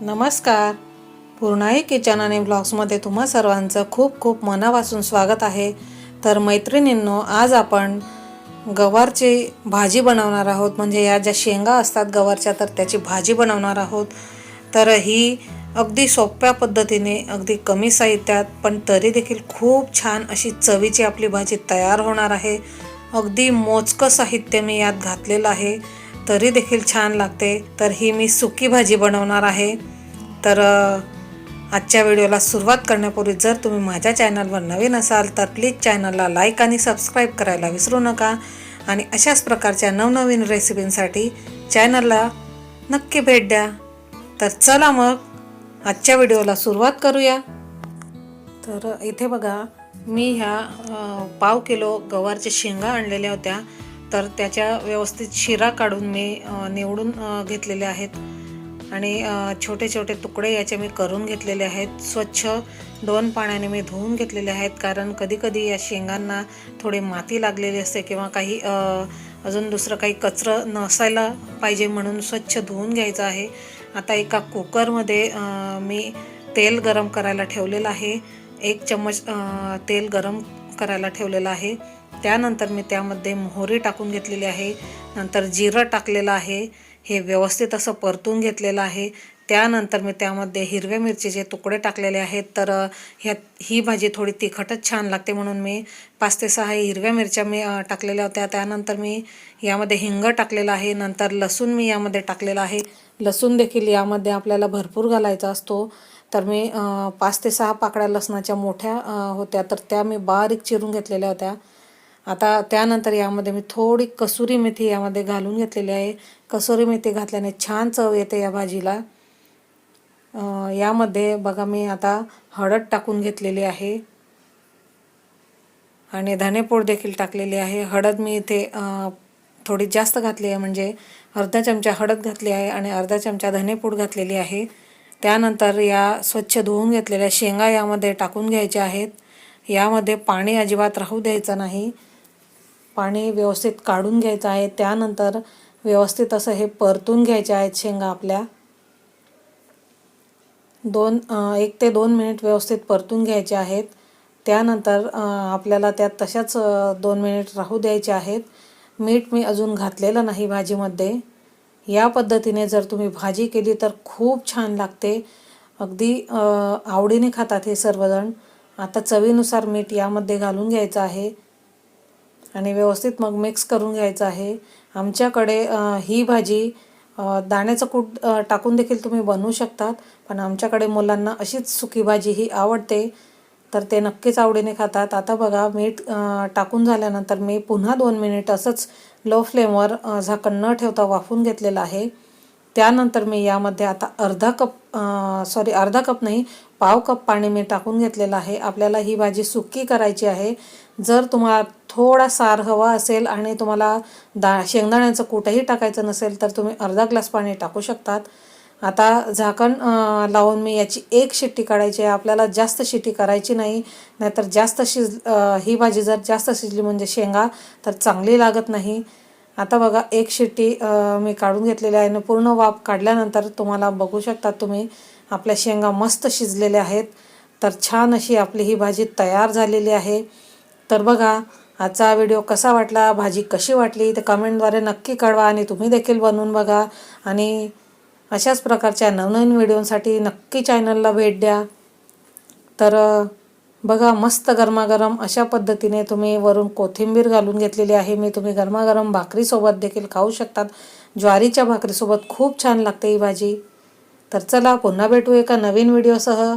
नमस्कार. पूर्णाई किचन आणि ब्लॉग्समध्ये तुम्हा सर्वांचं खूप खूप मनापासून स्वागत आहे. तर मैत्रिणींनो आज आपण गवारची भाजी बनवणार आहोत. म्हणजे या ज्या शेंगा असतात गवारच्या तर त्याची भाजी बनवणार आहोत. तर ही अगदी सोप्या पद्धतीने अगदी कमी साहित्यात पण तरी देखील खूप छान अशी चवीची आपली भाजी तयार होणार आहे. अगदी मोजकं साहित्य मी यात घातलेलं आहे. तरी देखील छान लागते. तर ही मी सुकी भाजी बनवणार आहे. तर आजच्या व्हिडिओला सुरुवात करण्यापूर्वी जर तुम्ही माझ्या चॅनलवर नवीन असाल तर प्लीज चॅनलला लाईक आणि सबस्क्राईब करायला विसरू नका. आणि अशाच प्रकारच्या नवनवीन रेसिपींसाठी चॅनलला नक्की भेट द्या. तर चला मग आजच्या व्हिडिओला सुरुवात करूया. तर इथे बघा मी ह्या पाव किलो गवारच्या शेंगा आणलेल्या होत्या. तर त्याच्या व्यवस्थित शिरा काढून मी निवडून घेतलेले आहेत. आणि छोटे छोटे तुकडे याचे मी करून घेतलेले आहेत. स्वच्छ दोन पाण्याने मी धुवून घेतलेले आहेत कारण कधीकधी या शेंगांना थोडी माती लागलेली असते किंवा काही अजून दुसरं काही कचरं नसायला पाहिजे म्हणून स्वच्छ धुवून घ्यायचं आहे. आता एका कुकरमध्ये मी तेल गरम करायला ठेवलेलं आहे. एक चम्मच तेल गरम करायला ठेवलेलं आहे. त्यानंतर मी त्यामध्ये मोहरी टाकून घेतलेली आहे. नंतर जिरं टाकलेलं आहे. हे व्यवस्थित असं परतून घेतलेलं आहे. त्यानंतर मी त्यामध्ये हिरव्या मिरचीचे तुकडे टाकलेले आहेत. तर ह्या ही भाजी थोडी तिखटच छान लागते म्हणून मी पाच ते सहा हिरव्या मिरच्या मी टाकलेल्या होत्या. त्यानंतर मी यामध्ये हिंग टाकलेलं आहे. नंतर लसूण मी यामध्ये टाकलेलं आहे. लसूण देखील यामध्ये आपल्याला भरपूर घालायचा असतो. तर मी पाच ते सहा पाकळ्या लसणाच्या मोठ्या होत्या. तर त्या मी बारीक चिरून घेतलेल्या होत्या. आता त्यानंतर यामध्ये मी थोडी कसुरी मेथी यामध्ये घालून घेतलेली आहे. कसुरी मेथी घातल्याने छान चव येते या भाजीला. यामध्ये बघा मी आता हळद टाकून घेतलेली आहे. आणि धनेपूड देखील टाकलेली आहे. हळद मी इथे थोडी जास्त घातली आहे म्हणजे अर्धा चमचा हळद घातली आहे आणि अर्धा चमचा धनेपूड घातलेली आहे. त्यानंतर या स्वच्छ धुवून घेतलेल्या शेंगा यामध्ये टाकून घ्यायच्या आहेत. यामध्ये पाणी अजिबात राहू द्यायचं नाही. पाणी व्यवस्थित काढून घ्यायचं आहे. त्यानंतर व्यवस्थित असं हे परतून घ्यायचे आहेत शेंगा आपल्या. दोन एक ते दोन मिनिट व्यवस्थित परतून घ्यायचे आहेत. त्यानंतर आपल्याला त्यात तशाच दोन मिनिट राहू द्यायचे आहेत. मीठ मी अजून घातलेलं नाही भाजीमध्ये. या पद्धतीने जर तुम्ही भाजी केली तर खूप छान लागते. अगदी आवडीने खातात हे सर्वजण. आता चवीनुसार मीठ यामध्ये घालून घ्यायचं आहे. आणि व्यवस्थित मग मिक्स करून घ्यायचं आहे. आमच्याकडे ही भाजी दाण्याचं कूट टाकून देखील तुम्ही बनवू शकतात. पण आमच्याकडे मुलांना अशीच सुकी भाजी ही आवडते. तर ते नक्कीच आवडीने खातात. आता बघा मीठ टाकून झाल्यानंतर मी पुन्हा दोन मिनिट असंच लो फ्लेमवर झाकण न ठेवता वाफून घेतलेलं आहे. त्यानंतर मी यामध्ये आता अर्धा कप सॉरी अर्धा कप नाही पाव कप पाणी मी टाकून घेतलेलं आहे. आपल्याला ही भाजी सुकी करायची आहे. जर तुम्हाला थोडा सार हवा असेल आणि तुम्हाला दा शेंगदाण्याचं कुठंही टाकायचं नसेल तर तुम्ही अर्धा ग्लास पाणी टाकू शकतात. आता झाकण लावून मी याची एक शिट्टी काढायची आहे. आपल्याला जास्त शिट्टी करायची नाही. नाहीतर जास्त शिज ही भाजी जर जास्त शिजली म्हणजे शेंगा तर चांगली लागत नाही. आता बघा एक शिट्टी मी काढून घेतलेली आहे. आणि पूर्ण वाफ काढल्यानंतर तुम्हाला बघू शकता तुम्ही आपल्या शेंगा मस्त शिजलेल्या आहेत. तर छान अशी आपली ही भाजी तयार झालेली आहे. तर बघा आजचा व्हिडिओ कसा वाटला भाजी कशी वाटली ते कमेंटद्वारे नक्की कळवा आणि तुम्ही देखील बनवून बघा. आणि अशाच प्रकारच्या नवनवीन व्हिडिओसाठी नक्की चॅनलला भेट द्या. तर बघा मस्त गरमागरम अशा पद्धतीने तुम्ही वरून कोथिंबीर घालून घेतलेली आहे. मी तुम्ही गरमागरम भाकरीसोबत देखील खाऊ शकतात. ज्वारीच्या भाकरीसोबत खूप छान लागते ही भाजी. तर चला पुन्हा भेटू एका नवीन व्हिडिओसह.